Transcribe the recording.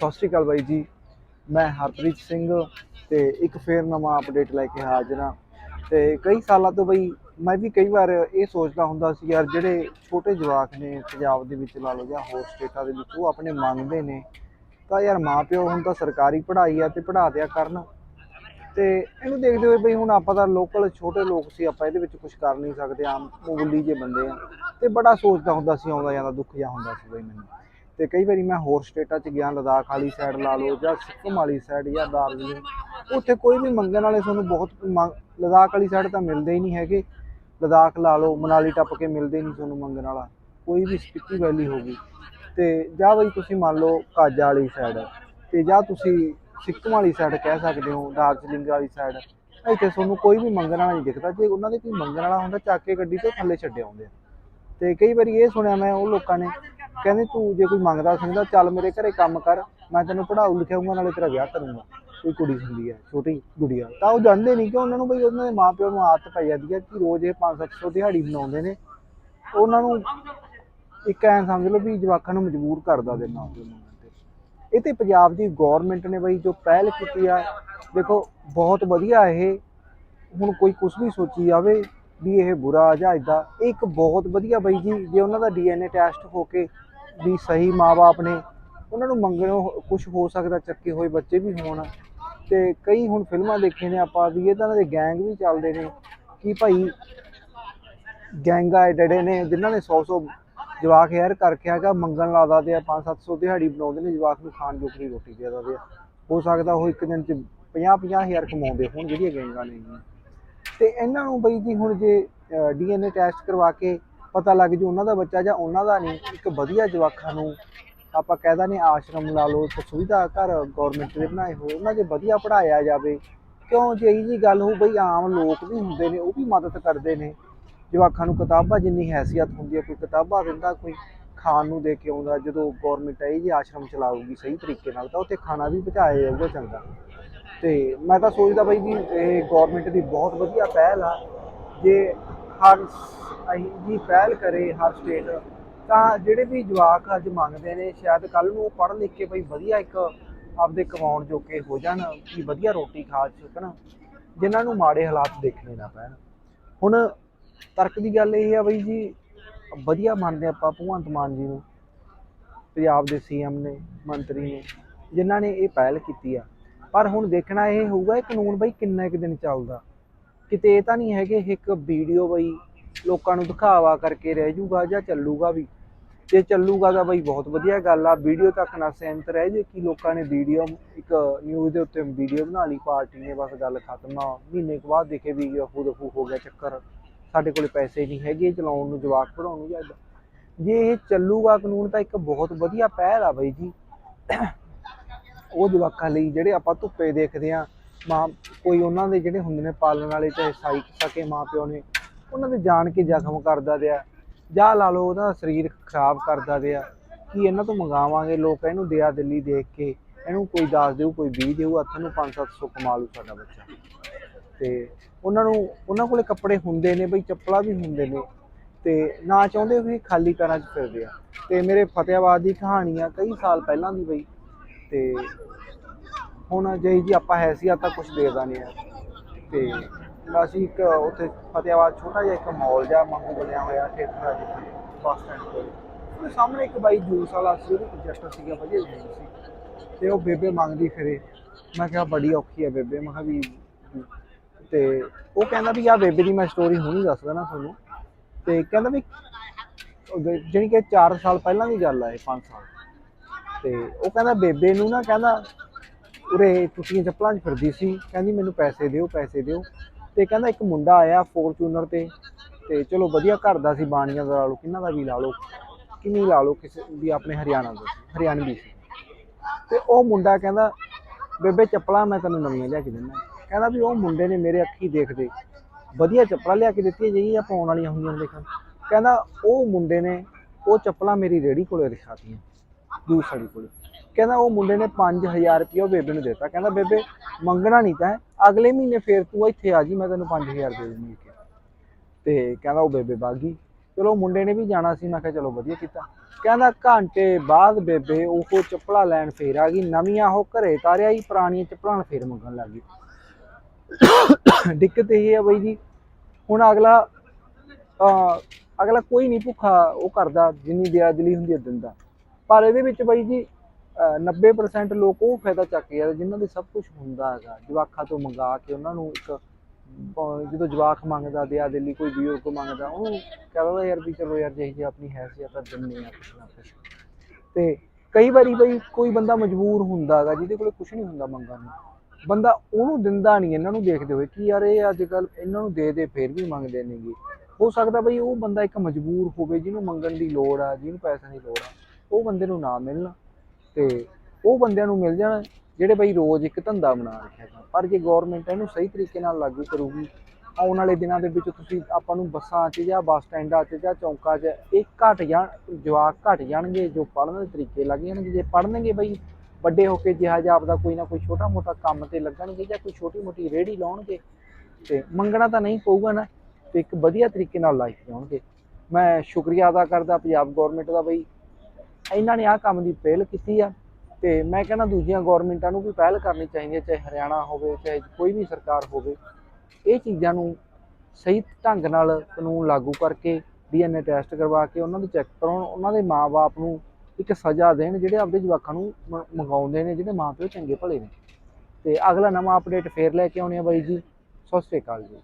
ਸਤਿ ਸ਼੍ਰੀ ਅਕਾਲ ਬਾਈ ਜੀ। ਮੈਂ ਹਰਪ੍ਰੀਤ ਸਿੰਘ ਤੇ ਇੱਕ ਫੇਰ ਨਵਾਂ ਅਪਡੇਟ ਲੈ ਕੇ ਹਾਜ਼ਰ ਹਾਂ। ਤੇ ਕਈ ਸਾਲਾਂ ਤੋਂ ਬਈ ਮੈਂ ਵੀ ਕਈ ਵਾਰ ਇਹ ਸੋਚਦਾ ਹੁੰਦਾ ਸੀ, ਯਾਰ ਜਿਹੜੇ ਛੋਟੇ ਜਵਾਕ ਨੇ ਪੰਜਾਬ ਦੇ ਵਿੱਚ ਲਾ ਲਓ ਜਾਂ ਹੋਰ ਸਟੇਟਾਂ ਦੇ ਵਿੱਚ, ਉਹ ਆਪਣੇ ਮੰਗਦੇ ਨੇ। ਤਾਂ ਯਾਰ ਮਾਪਿਓ ਹੁਣ ਤਾਂ ਸਰਕਾਰੀ ਪੜ੍ਹਾਈ ਆ ਤੇ ਪੜ੍ਹਾ ਦਿਆ ਕਰਨ। ਤੇ ਇਹਨੂੰ ਦੇਖਦੇ ਹੋਏ ਬਈ ਹੁਣ ਆਪਾਂ ਤਾਂ ਲੋਕਲ ਛੋਟੇ ਲੋਕ ਸੀ, ਆਪਾਂ ਇਹਦੇ ਵਿੱਚ ਕੁਝ ਕਰ ਨਹੀਂ ਸਕਦੇ, ਆਮ ਮਾਮੂਲੀ ਜੇ ਬੰਦੇ ਆ। ਤੇ ਬੜਾ ਸੋਚਦਾ ਹੁੰਦਾ ਸੀ, ਆਉਂਦਾ ਜਾਂਦਾ ਦੁੱਖ ਜਿਹਾ ਹੁੰਦਾ ਸੀ ਬਈ ਮੈਨੂੰ। ਤੇ ਕਈ ਵਾਰੀ ਮੈਂ ਹੋਰ ਸਟੇਟਾਂ 'ਚ ਗਿਆ, ਲਦਾਖ ਵਾਲੀ ਸਾਈਡ ਲਾ ਲਓ ਜਾਂ ਸਿੱਕਮ ਵਾਲੀ ਸਾਈਡ ਜਾਂ ਦਾਰਜਲਿੰਗ, ਉੱਥੇ ਕੋਈ ਵੀ ਮੰਗਣ ਵਾਲੇ ਤੁਹਾਨੂੰ ਬਹੁਤ ਮੰਗ, ਲਦਾਖ ਵਾਲੀ ਸਾਈਡ ਤਾਂ ਮਿਲਦੇ ਹੀ ਨਹੀਂ ਹੈਗੇ। ਲਦਾਖ ਲਾ ਲਓ, ਮਨਾਲੀ ਟੱਪ ਕੇ ਮਿਲਦੇ ਨਹੀਂ ਤੁਹਾਨੂੰ ਮੰਗਣ ਵਾਲਾ, ਕੋਈ ਵੀ ਸਪਿੱਤੀ ਵੈਲੀ ਹੋਗੀ ਤੇ ਜਾਂ ਬਈ ਤੁਸੀਂ ਮੰਨ ਲਓ ਕਾਜਾ ਵਾਲੀ ਸਾਈਡ ਤੇ ਜਾਂ ਤੁਸੀਂ ਸਿੱਕਮ ਵਾਲੀ ਸਾਈਡ ਕਹਿ ਸਕਦੇ ਹੋ, ਦਾਰਜਲਿੰਗ ਵਾਲੀ ਸਾਈਡ ਇੱਥੇ ਤੁਹਾਨੂੰ ਕੋਈ ਵੀ ਮੰਗਣ ਵਾਲਾ ਨਹੀਂ ਦਿਖਦਾ। ਜੇ ਉਹਨਾਂ ਦੇ ਕੋਈ ਮੰਗਣ ਵਾਲਾ ਹੁੰਦਾ, ਚੱਕ ਕੇ ਗੱਡੀ ਤੋਂ ਥੱਲੇ ਛੱਡ ਆਉਂਦੇ ਆ। ਤੇ ਕਈ ਵਾਰੀ ਇਹ ਸੁਣਿਆ ਮੈਂ, ਉਹ ਲੋਕਾਂ ਨੇ ਕਹਿੰਦੇ ਤੂੰ ਜੇ ਕੋਈ ਮੰਗਦਾ ਸਮਝਦਾ ਚੱਲ ਮੇਰੇ ਘਰੇ ਕੰਮ ਕਰ, ਮੈਂ ਤੈਨੂੰ ਪੜਾਉ ਲਿਖਾਉਂਗਾ ਨਾਲੇ ਤੇਰਾ ਵਿਆਹ ਕਰੂੰਗਾ। ਕੋਈ ਕੁੜੀ ਹੁੰਦੀ ਹੈ, ਛੋਟੀ ਗੁੜੀਆ। ਤਾਂ ਉਹ ਜਾਣਦੇ ਨਹੀਂ ਕਿ ਉਹਨਾਂ ਨੂੰ ਬਈ ਉਹਨਾਂ ਦੇ ਮਾਪਿਓ ਨੂੰ ਆਦਤ ਪੈ ਜਾਂਦੀ ਹੈ ਕਿ ਰੋਜ਼ ਇਹ 5-700 ਦਿਹਾੜੀ ਬਣਾਉਂਦੇ ਨੇ। ਉਹਨਾਂ ਨੂੰ ਇੱਕ ਐਂ ਸਮਝ ਲਓ ਵੀ ਜਵਾਕਾਂ ਨੂੰ ਮਜਬੂਰ ਕਰਦਾ ਦੇ ਮਾਪਿਓ ਨੂੰ ਇਹ ਤੇ ਪੰਜਾਬ ਦੀ ਗਵਰਨਮੈਂਟ ਨੇ ਬਈ ਜੋ ਪਹਿਲ ਕੀਤੀ ਆ, ਦੇਖੋ ਬਹੁਤ ਵਧੀਆ ਇਹ। ਹੁਣ ਕੋਈ ਕੁਝ ਵੀ ਸੋਚੀ ਜਾਵੇ ਵੀ ਇਹ ਬੁਰਾ ਜਾਂ ਇਦਾਂ ਇਹ ਇੱਕ ਬਹੁਤ ਵਧੀਆ ਬਈ ਜੀ, ਜੇ ਉਹਨਾਂ ਦਾ ਡੀਐਨਏ ਟੈਸਟ ਹੋ ਕੇ ਵੀ ਸਹੀ ਮਾਪੇ ਨੇ ਉਹਨਾਂ ਨੂੰ ਮੰਗਣੋਂ ਕੁਝ ਹੋ ਸਕਦਾ, ਚੱਕੇ ਹੋਏ ਬੱਚੇ ਵੀ ਹੋਣ। ਤੇ ਕਈ ਹੁਣ ਫਿਲਮਾਂ ਦੇਖੇ ਨੇ ਆਪਾਂ ਵੀ ਇਹਦਾਂ ਦੇ ਗੈਂਗ ਵੀ ਚੱਲਦੇ ਨੇ ਕਿ ਭਾਈ ਗੈਂਗਾ ਡੜੇ ਨੇ, ਜਿਨ੍ਹਾਂ ਨੇ 100 100 ਜਵਾਕ ਯਾਰ ਕਰਕੇ ਹੈਗਾ, ਮੰਗਣ ਲਾਦਾ ਤੇ ਆ 5-700 ਦਿਹਾੜੀ ਬਣਾਉਂਦੇ ਨੇ, ਜਵਾਕ ਨੂੰ ਖਾਣ ਜੋਗੀ ਰੋਟੀ ਦੇ ਦਿੰਦੇ ਆ। ਹੋ ਸਕਦਾ ਉਹ ਇੱਕ ਦਿਨ ਚ 50-50 ਹਜ਼ਾਰ ਕਮਾਉਂਦੇ ਹੋਣ ਜਿਹੜੀਆਂ ਗੈਂਗਾਂ ਨੇ। ਤੇ ਇਹਨਾਂ ਨੂੰ ਬਈ ਜੀ ਹੁਣ ਜੇ ਡੀਐਨਏ ਟੈਸਟ ਕਰਵਾ ਕੇ ਪਤਾ ਲੱਗ ਜੂ ਉਹਨਾਂ ਦਾ ਬੱਚਾ ਜਾਂ ਉਹਨਾਂ ਦਾ ਨਹੀਂ। ਇੱਕ ਵਧੀਆ ਜਵਾਖਾਂ ਨੂੰ ਆਪਾਂ ਕਹਿਦਾ ਨੇ ਆਸ਼ਰਮ ਲਾ ਲਓ ਤੇ ਸੁਵਿਧਾ ਘਰ ਗਵਰਨਮੈਂਟ ਦੇ ਬਣਾਏ ਹੋਏ, ਉਹਨਾਂ 'ਚ ਵਧੀਆ ਪੜਾਇਆ ਜਾਵੇ। ਕਿਉਂ ਜੇ ਇਹ ਜੀ ਗੱਲ ਹੋ ਬਈ ਆਮ ਲੋਕ ਵੀ ਹੁੰਦੇ ਨੇ, ਉਹ ਵੀ ਮਦਦ ਕਰਦੇ ਨੇ। ਜਵਾਖਾਂ ਨੂੰ ਕਿਤਾਬਾਂ ਜਿੰਨੀ ਹੈਸੀਅਤ ਹੁੰਦੀ ਹੈ, ਕੋਈ ਕਿਤਾਬਾਂ ਦਿੰਦਾ, ਕੋਈ ਖਾਣ ਨੂੰ ਦੇ ਕੇ ਆਉਂਦਾ, ਜਦੋਂ ਗਵਰਨਮੈਂਟ ਇਹ ਜੀ ਆਸ਼ਰਮ ਚਲਾਊਗੀ ਸਹੀ ਤਰੀਕੇ ਨਾਲ, ਤਾਂ ਉੱਥੇ ਖਾਣਾ ਵੀ ਪਹੁੰਚਾਇਆ ਜਾਊਗਾ ਚੰਗਾ। ਤੇ ਮੈਂ ਤਾਂ ਸੋਚਦਾ ਬਈ ਵੀ ਇਹ ਗਵਰਨਮੈਂਟ ਦੀ ਬਹੁਤ ਵਧੀਆ ਪਹਿਲ ਆ। ਜੇ ਹਰ ਅਹੀਂ ਜੀ ਪਹਿਲ ਕਰੇ ਹਰ ਸਟੇਟ ਤਾਂ ਜਿਹੜੇ ਵੀ ਜਵਾਕ ਅੱਜ ਮੰਗਦੇ ਨੇ, ਸ਼ਾਇਦ ਕੱਲ ਨੂੰ ਉਹ ਪੜ੍ਹ ਲਿਖ ਕੇ ਬਈ ਵਧੀਆ ਇੱਕ ਆਪਦੇ ਕਮਾਉਣ ਜੋਗੇ ਹੋ ਜਾਣ ਕਿ ਵਧੀਆ ਰੋਟੀ ਖਾ ਸਕਣ, ਜਿਨ੍ਹਾਂ ਨੂੰ ਮਾੜੇ ਹਾਲਾਤ ਦੇਖਣੇ ਨਾ ਪੈਣ। ਹੁਣ ਤਰਕ ਦੀ ਗੱਲ ਇਹ ਆ ਬਈ ਜੀ, ਵਧੀਆ ਮੰਨਦੇ ਆਪਾਂ ਭਗਵੰਤ ਮਾਨ ਜੀ ਨੂੰ, ਪੰਜਾਬ ਦੇ ਸੀਐਮ ਨੇ, ਮੰਤਰੀ ਨੇ, ਜਿਨ੍ਹਾਂ ਨੇ ਇਹ ਪਹਿਲ ਕੀਤੀ ਆ। ਪਰ ਹੁਣ ਦੇਖਣਾ ਇਹ ਹੋਊਗਾ, ਇਹ ਕਾਨੂੰਨ ਬਈ ਕਿੰਨਾ ਇੱਕ ਦਿਨ ਚੱਲਦਾ? ਕਿਤੇ ਇਹ ਤਾਂ ਨਹੀਂ ਹੈਗੇ ਇੱਕ ਵੀਡੀਓ ਬਈ ਲੋਕਾਂ ਨੂੰ ਦਿਖਾਵਾ ਕਰਕੇ ਰਹਿ ਜੂਗਾ ਜਾਂ ਚੱਲੂਗਾ ਵੀ। ਜੇ ਚੱਲੂਗਾ ਤਾਂ ਬਈ ਬਹੁਤ ਵਧੀਆ ਗੱਲ ਆ ਵੀਡੀਓ ਤੱਕ ਨਾ ਸਹਿਮਤ ਰਹਿ ਜੇ ਕਿ ਲੋਕਾਂ ਨੇ ਵੀਡੀਓ ਇੱਕ ਨਿਊਜ਼ ਦੇ ਉੱਤੇ ਵੀਡੀਓ ਬਣਾ ਲਈ, ਪਾਰਟੀ ਨੇ ਬਸ ਗੱਲ ਖਤਮ ਆ, ਮਹੀਨੇ ਕੁ ਬਾਅਦ ਦੇਖੇ ਵੀ ਹੂ ਦਫੂ ਹੋ ਗਿਆ ਚੱਕਰ। ਸਾਡੇ ਕੋਲੇ ਪੈਸੇ ਨਹੀਂ ਹੈਗੇ ਚਲਾਉਣ ਨੂੰ, ਜਵਾਕ ਪੜਾਉਣ ਨੂੰ ਜਾਂ ਜੇ ਇਹ ਚੱਲੂਗਾ ਕਾਨੂੰਨ ਤਾਂ ਇੱਕ ਬਹੁਤ ਵਧੀਆ ਪਹਿਲ ਆ ਬਈ ਜੀ। ਉਹ ਜਵਾਕਾਂ ਲਈ ਜਿਹੜੇ ਆਪਾਂ ਧੁੱਪੇ ਦੇਖਦੇ ਆ ਮਾਂ, ਕੋਈ ਉਹਨਾਂ ਦੇ ਜਿਹੜੇ ਹੁੰਦੇ ਨੇ ਪਾਲਣ ਵਾਲੇ, ਚਾਹੇ ਸਾਈ ਸਕੇ ਮਾਂ ਪਿਓ ਨੇ, ਉਹਨਾਂ ਦੇ ਜਾਣ ਕੇ ਜ਼ਖਮ ਕਰਦਾ ਦਿਆ। ਜਾਂ ਲਾ ਲਓ ਉਹਦਾ ਸਰੀਰ ਖਰਾਬ ਕਰਦਾ ਦਿਆ। ਕਿ ਇਹਨਾਂ ਤੋਂ ਮੰਗਾਵਾਂਗੇ ਲੋਕ? ਇਹਨੂੰ ਦਿਆ ਦਿੱਲੀ ਦੇਖ ਕੇ, ਇਹਨੂੰ ਕੋਈ ਦੱਸ ਦਿਓ ਕੋਈ 20 ਦਿਓ ਹੱਥ ਨੂੰ 5-700 ਕਮਾ ਲੂ ਸਾਡਾ ਬੱਚਾ। ਤੇ ਉਹਨਾਂ ਨੂੰ, ਉਹਨਾਂ ਕੋਲੇ ਕੱਪੜੇ ਹੁੰਦੇ ਨੇ ਬਈ, ਚੱਪਲਾਂ ਵੀ ਹੁੰਦੇ ਨੇ। ਤੇ ਨਾ ਚਾਹੁੰਦੇ ਹੋਏ ਖਾਲੀ ਪੈਰਾਂ 'ਚ ਫਿਰਦੇ ਆ। ਤੇ ਮੇਰੇ ਫਤਿਆਬਾਦ ਦੀ ਕਹਾਣੀ ਆ, ਕਈ ਸਾਲ ਪਹਿਲਾਂ ਦੀ ਬਈ। ਤੇ ਹੁਣ ਜੇ ਜੀ ਆਪਾਂ ਹੈਸੀਅਤ ਤਾਂ ਕੁਝ ਦੇਖਦਾ ਨਹੀਂ ਹੈ। ਤੇ ਅਸੀਂ ਇੱਕ ਉੱਥੇ ਫਤਿਆਬਾਦ ਛੋਟਾ ਜਿਹਾ ਇੱਕ ਮਾਲ ਜਿਹਾ ਵਾਂਗੂ ਬਣਿਆ ਹੋਇਆ ਥੀਏਟਰ ਆ ਜਿੱਥੇ, ਬੱਸ ਸਟੈਂਡ ਕੋਲ। ਉਹਦੇ ਸਾਹਮਣੇ ਇੱਕ ਬਾਈ ਜੂਸ ਵਾਲਾ ਸੀ, ਉਹਦੇ ਪ੍ਰੋਜੈਕਟਰ ਸੀਗਾ, ਵਧੀਆ ਜੂਸ ਸੀ। ਤੇ ਉਹ ਬੇਬੇ ਮੰਗਦੀ ਫਿਰੇ। ਮੈਂ ਕਿਹਾ ਬੜੀ ਔਖੀ ਹੈ ਬੇਬੇ, ਮੈਂ ਕਿਹਾ ਵੀ ਤੇ ਉਹ ਕਹਿੰਦਾ ਵੀ ਆ ਬੇਬੇ ਦੀ ਮੈਂ ਸਟੋਰੀ ਹੁਣੀ ਦੱਸ ਦੇਣਾ ਤੁਹਾਨੂੰ। ਤੇ ਕਹਿੰਦਾ ਵੀ ਜਿਹੜੀ ਕਿ 4 ਸਾਲ ਪਹਿਲਾਂ ਦੀ ਗੱਲ ਆ ਇਹ 5 ਸਾਲ। ਤੇ ਉਹ ਕਹਿੰਦਾ ਬੇਬੇ ਨੂੰ ਨਾ ਕਹਿੰਦਾ ਉਰੇ ਟੁੱਟੀਆਂ ਚੱਪਲਾਂ 'ਚ ਫਿਰਦੀ ਸੀ, ਕਹਿੰਦੀ ਮੈਨੂੰ ਪੈਸੇ ਦਿਓ ਪੈਸੇ ਦਿਓ। ਤੇ ਕਹਿੰਦਾ ਇੱਕ ਮੁੰਡਾ ਆਇਆ ਫੋਰਚੂਨਰ ਤੇ ਤੇ ਚਲੋ ਵਧੀਆ ਘਰ ਦਾ ਸੀ, ਬਾਣੀਆਂ ਦਾ ਲਾ ਲਓ, ਕਿੰਨਾ ਦਾ ਵੀ ਲਾ ਲਓ, ਕਿੰਨੀ ਲਾ ਲਓ, ਕਿਸੇ ਵੀ ਆਪਣੇ ਹਰਿਆਣਾ ਦਾ ਸੀ ਹਰਿਆਣਵੀ ਸੀ। ਤੇ ਉਹ ਮੁੰਡਾ ਕਹਿੰਦਾ, ਬੇਬੇ ਚੱਪਲਾਂ ਮੈਂ ਤੈਨੂੰ ਨਵੀਆਂ ਲਿਆ ਕੇ ਦਿੰਦਾ। ਕਹਿੰਦਾ ਵੀ ਉਹ ਮੁੰਡੇ ਨੇ ਮੇਰੇ ਅੱਖੀ ਦੇਖਦੇ ਵਧੀਆ ਚੱਪਲਾਂ ਲਿਆ ਕੇ ਦਿੱਤੀਆਂ ਜਿਹੜੀਆਂ ਪਾਉਣ ਵਾਲੀਆਂ ਹੁੰਦੀਆਂ ਦੇਖਣ ਕਹਿੰਦਾ ਉਹ ਮੁੰਡੇ ਨੇ ਉਹ ਚੱਪਲਾਂ ਮੇਰੀ ਰੇੜੀ ਕੋਲੇ ਰਖਾਤੀਆਂ ਦੂਸਰੀ ਕੋਲੇ। ਕਹਿੰਦਾ ਉਹ ਮੁੰਡੇ ਨੇ 5000 ਰੁਪਏ ਉਹ ਬੇਬੇ ਨੂੰ ਦਿੱਤਾ। ਕਹਿੰਦਾ, ਬੇਬੇ, ਮੰਗਣਾ ਨਹੀਂ ਤਾਂ ਅਗਲੇ ਮਹੀਨੇ ਫੇਰ ਤੂੰ ਇੱਥੇ ਆ ਜੀ, ਮੈਂ ਤੈਨੂੰ 5000 ਦੇ ਦੇਣੀ ਤੇ ਕਹਿੰਦਾ, ਉਹ ਬੇਬੇ ਬਾਗੀ ਚਲੋ, ਮੁੰਡੇ ਨੇ ਵੀ ਜਾਣਾ ਸੀ। ਮੈਂ ਕਿਹਾ, ਚਲੋ, ਵਧੀਆ ਕੀਤਾ। ਕਹਿੰਦਾ, ਘੰਟੇ ਬਾਅਦ ਬੇਬੇ ਉਹ ਚੱਪਲਾਂ ਲੈਣ ਫੇਰ ਆ ਗਈ। ਨਵੀਆਂ ਉਹ ਘਰੇ ਤਾਰਿਆ ਹੀ ਪੁਰਾਣੀਆਂ ਚੱਪਲਾਂ ਨਾਲ ਫੇਰ ਮੰਗਣ ਲੱਗ ਗਈ। ਦਿੱਕਤ ਇਹ ਹੈ ਬਈ ਜੀ, ਹੁਣ ਅਗਲਾ, ਅਹ ਅਗਲਾ ਕੋਈ ਨਹੀਂ ਭੁੱਖਾ ਉਹ ਕਰਦਾ, ਜਿੰਨੀ ਦਿਆਦਲੀ ਹੁੰਦੀ ਹੈ ਦਿੰਦਾ। ਪਰ ਇਹਦੇ ਵਿੱਚ ਬਈ ਜੀ 90% ਲੋਕ ਉਹ ਫਾਇਦਾ ਚੱਕ ਜਾਂਦੇ ਜਿਨ੍ਹਾਂ ਦੇ ਸਭ ਕੁਝ ਹੁੰਦਾ ਹੈਗਾ। ਜਵਾਕਾਂ ਤੋਂ ਮੰਗਾ ਕੇ ਉਹਨਾਂ ਨੂੰ ਇੱਕ ਜਦੋਂ ਜਵਾਕ ਮੰਗਦਾ ਦਿਆ ਦੇ ਲਈ ਕੋਈ ਬਜ਼ੁਰਗ ਮੰਗਦਾ ਉਹਨੂੰ ਕਹਿੰਦਾ ਯਾਰ ਵੀ ਚਲੋ ਯਾਰ, ਜਿਹੀ ਜਿਹੀ ਆਪਣੀ ਹੈਸੀਅਤ ਆ ਦਿੰਨੇ ਆ ਕੁਛ ਨਾ ਕੁਛ। ਤੇ ਕਈ ਵਾਰੀ ਬਈ ਕੋਈ ਬੰਦਾ ਮਜਬੂਰ ਹੁੰਦਾ ਹੈਗਾ, ਜਿਹਦੇ ਕੋਲ ਕੁਝ ਨਹੀਂ ਹੁੰਦਾ ਮੰਗਣ ਨੂੰ। ਬੰਦਾ ਉਹਨੂੰ ਦਿੰਦਾ ਨਹੀਂ, ਇਹਨਾਂ ਨੂੰ ਦੇਖਦੇ ਹੋਏ ਕਿ ਯਾਰ ਇਹ ਅੱਜ ਕੱਲ ਇਹਨਾਂ ਨੂੰ ਦੇ ਦੇ, ਫੇਰ ਵੀ ਮੰਗਦੇ ਨੇਗੇ ਹੋ ਸਕਦਾ ਬਈ ਉਹ ਬੰਦਾ ਇੱਕ ਮਜਬੂਰ ਹੋਵੇ, ਜਿਹਨੂੰ ਮੰਗਣ ਦੀ ਲੋੜ ਆ, ਜਿਹਨੂੰ ਪੈਸਿਆਂ ਦੀ ਲੋੜ ਆ, ਉਹ ਬੰਦੇ ਨੂੰ ਨਾ ਮਿਲਣਾ। ਤੇ ਉਹ ਬੰਦਿਆਂ ਨੂੰ ਮਿਲ ਜਾਣ, ਜਿਹੜੇ ਬਈ ਰੋਜ਼ ਇੱਕ ਧੰਦਾ ਬਣਾ ਰੱਖਿਆ ਗਾ। ਪਰ ਜੇ ਗਵਰਨਮੈਂਟ ਇਹਨੂੰ ਸਹੀ ਤਰੀਕੇ ਨਾਲ ਲਾਗੂ ਕਰੂਗੀ, ਆਉਣ ਵਾਲੇ ਦਿਨਾਂ ਦੇ ਵਿੱਚ ਤੁਸੀਂ ਆਪਾਂ ਨੂੰ ਬੱਸਾਂ 'ਚ ਜਾਂ ਬੱਸ ਸਟੈਂਡਾਂ 'ਚ ਜਾਂ ਚੌਂਕਾਂ 'ਚ ਇਹ ਘਟ ਜਾਣ, ਜਵਾਕ ਘਟ ਜਾਣਗੇ ਜੋ ਪੜ੍ਹਨ ਦੇ ਤਰੀਕੇ ਲੱਗ ਜਾਣਗੇ ਜੇ ਪੜ੍ਹਨਗੇ ਬਈ, ਵੱਡੇ ਹੋ ਕੇ ਜਿਹਾ ਜਿਹਾ ਆਪਦਾ ਕੋਈ ਨਾ ਕੋਈ ਛੋਟਾ ਮੋਟਾ ਕੰਮ ਤੇ ਲੱਗਣਗੇ ਜਾਂ ਕੋਈ ਛੋਟੀ ਮੋਟੀ ਰੇਹੜੀ ਲਾਉਣਗੇ, ਤੇ ਮੰਗਣਾ ਤਾਂ ਨਹੀਂ ਪਊਗਾ ਨਾ, ਤੇ ਇੱਕ ਵਧੀਆ ਤਰੀਕੇ ਨਾਲ ਲਾਈਫ ਜਿਉਣਗੇ ਮੈਂ ਸ਼ੁਕਰੀਆ ਅਦਾ ਕਰਦਾ ਪੰਜਾਬ ਗਵਰਨਮੈਂਟ ਦਾ ਬਈ ਇਹਨਾਂ ਨੇ ਆਹ ਕੰਮ ਦੀ ਪਹਿਲ ਕੀਤੀ ਆ ਤੇ ਮੈਂ ਕਹਿੰਦਾ ਦੂਜੀਆਂ ਗਵਰਨਮੈਂਟਾਂ ਨੂੰ ਵੀ ਪਹਿਲ ਕਰਨੀ ਚਾਹੀਦੀ ਹੈ ਚਾਹੇ ਹਰਿਆਣਾ ਹੋਵੇ, ਚਾਹੇ ਕੋਈ ਵੀ ਸਰਕਾਰ ਹੋਵੇ। ਇਹ ਚੀਜ਼ਾਂ ਨੂੰ ਸਹੀ ਢੰਗ ਨਾਲ ਕਾਨੂੰਨ ਲਾਗੂ ਕਰਕੇ, ਡੀਐਨਏ ਟੈਸਟ ਕਰਵਾ ਕੇ, ਉਹਨਾਂ ਦੇ ਚੈੱਕ ਕਰਾਉਣ, ਉਹਨਾਂ ਦੇ ਮਾਪੇ ਨੂੰ ਇੱਕ ਸਜ਼ਾ ਦੇਣ ਜਿਹੜੇ ਆਪਦੇ ਜਵਾਕਾਂ ਨੂੰ ਮ- ਮੰਗਾਉਂਦੇ ਨੇ, ਜਿਹੜੇ ਮਾਪਿਓ ਚੰਗੇ ਭਲੇ ਨੇ। ਤੇ ਅਗਲਾ ਨਵਾਂ ਅਪਡੇਟ ਫੇਰ ਲੈ ਕੇ ਆਉਣੇ ਆ ਬਾਈ ਜੀ। ਸਤਿ ਸ਼੍ਰੀ ਅਕਾਲ ਜੀ।